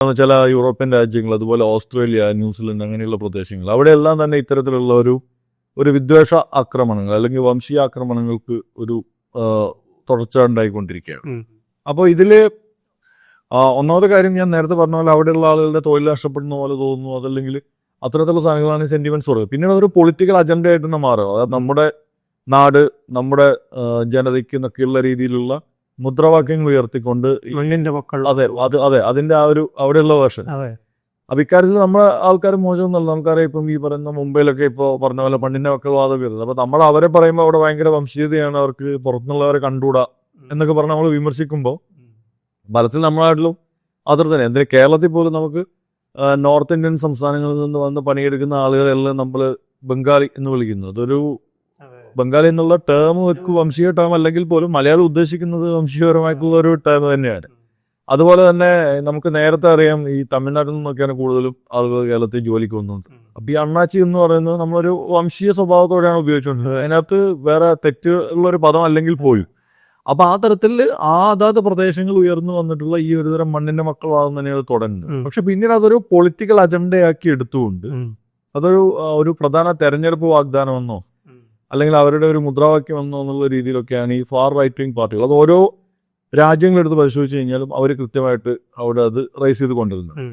ചില യൂറോപ്യൻ രാജ്യങ്ങൾ അതുപോലെ ഓസ്ട്രേലിയ ന്യൂസിലൻഡ് അങ്ങനെയുള്ള പ്രദേശങ്ങൾ അവിടെയെല്ലാം തന്നെ ഇത്തരത്തിലുള്ള ഒരു ഒരു വിദ്വേഷ ആക്രമണങ്ങൾ അല്ലെങ്കിൽ വംശീയ ആക്രമണങ്ങൾക്ക് ഒരു തുടർച്ച ഉണ്ടായിക്കൊണ്ടിരിക്കുകയാണ് അപ്പോൾ ഇതിൽ ഒന്നാമത്തെ കാര്യം ഞാൻ നേരത്തെ പറഞ്ഞ പോലെ അവിടെയുള്ള ആളുകളുടെ തൊഴിൽ നഷ്ടപ്പെടുന്ന പോലെ തോന്നുന്നു. അതല്ലെങ്കിൽ അത്തരത്തിലുള്ള സാധനങ്ങളാണ് സെന്റിമെന്റ്സ് പറയുന്നത് പിന്നീട് അതൊരു പൊളിറ്റിക്കൽ അജണ്ട ആയിട്ട് തന്നെ മാറുക അതായത് നമ്മുടെ നാട് നമ്മുടെ ജനതയ്ക്ക് എന്നൊക്കെയുള്ള രീതിയിലുള്ള മുദ്രാവാക്യങ്ങൾ ഉയർത്തിക്കൊണ്ട് മക്കൾ അതെ അത് അതെ അതിന്റെ ആ ഒരു അവിടെയുള്ള വേർഷൻ. അതെ. അപ്പൊ ഇക്കാര്യത്തിൽ നമ്മുടെ ആൾക്കാർ മോശമൊന്നുമല്ല നമുക്കറിയാം ഇപ്പം ഈ പറയുന്ന മുംബൈയിലൊക്കെ ഇപ്പോൾ പറഞ്ഞ പോലെ പണ്ടിന്റെ മക്കൾ വാദം വരുന്നത് അപ്പൊ നമ്മൾ അവരെ പറയുമ്പോൾ അവിടെ ഭയങ്കര വംശീയതയാണ് അവർക്ക് പുറത്തുനിന്നുള്ളവരെ കണ്ടുകൂടാ എന്നൊക്കെ പറഞ്ഞ് നമ്മൾ വിമർശിക്കുമ്പോൾ ഫലത്തിൽ നമ്മുടെ നാട്ടിലും അതിർ തന്നെ. എന്തിന് കേരളത്തിൽ പോലും നമുക്ക് നോർത്ത് ഇന്ത്യൻ സംസ്ഥാനങ്ങളിൽ നിന്ന് വന്ന് പണിയെടുക്കുന്ന ആളുകളെല്ലാം നമ്മൾ ബംഗാളി എന്ന് വിളിക്കുന്നു. അതൊരു ബംഗാളി എന്നുള്ള ടേം വെക്ക് വംശീയ ടേം അല്ലെങ്കിൽ പോലും മലയാളം ഉദ്ദേശിക്കുന്നത് വംശീയപരമായിട്ടുള്ള ഒരു ടേം തന്നെയാണ്. അതുപോലെ തന്നെ നമുക്ക് നേരത്തെ അറിയാം ഈ തമിഴ്നാട്ടിൽ നിന്നൊക്കെയാണ് കൂടുതലും ആളുകൾ കേരളത്തിൽ ജോലിക്ക് വന്നത് അപ്പൊ ഈ അണ്ണാച്ചി എന്ന് പറയുന്നത് നമ്മളൊരു വംശീയ സ്വഭാവത്തോടെയാണ് ഉപയോഗിച്ചുകൊണ്ടിരുന്നത്. അതിനകത്ത് വേറെ തെറ്റുള്ള ഒരു പദം അല്ലെങ്കിൽ പോലും. അപ്പൊ ആ തരത്തിൽ ആ അതാത് പ്രദേശങ്ങൾ ഉയർന്നു വന്നിട്ടുള്ള ഈ ഒരു തരം മണ്ണിന്റെ മക്കളാകും തന്നെയാണ് തുടങ്ങുന്നത് പക്ഷെ പിന്നീട് അതൊരു പൊളിറ്റിക്കൽ അജണ്ടയാക്കി എടുത്തുകൊണ്ട് അതൊരു ഒരു പ്രധാന തെരഞ്ഞെടുപ്പ് വാഗ്ദാനമെന്നോ അല്ലെങ്കിൽ അവരുടെ ഒരു മുദ്രാവാക്യം എന്നോ എന്നുള്ള രീതിയിലൊക്കെയാണ് ഈ ഫാർ റൈറ്റ് വിങ് പാർട്ടികൾ. അത് ഓരോ രാജ്യങ്ങളെടുത്ത് പരിശോധിച്ച് കഴിഞ്ഞാലും അവർ കൃത്യമായിട്ട് അവിടെ അത് റൈസ് ചെയ്ത് കൊണ്ടുവരുന്നത്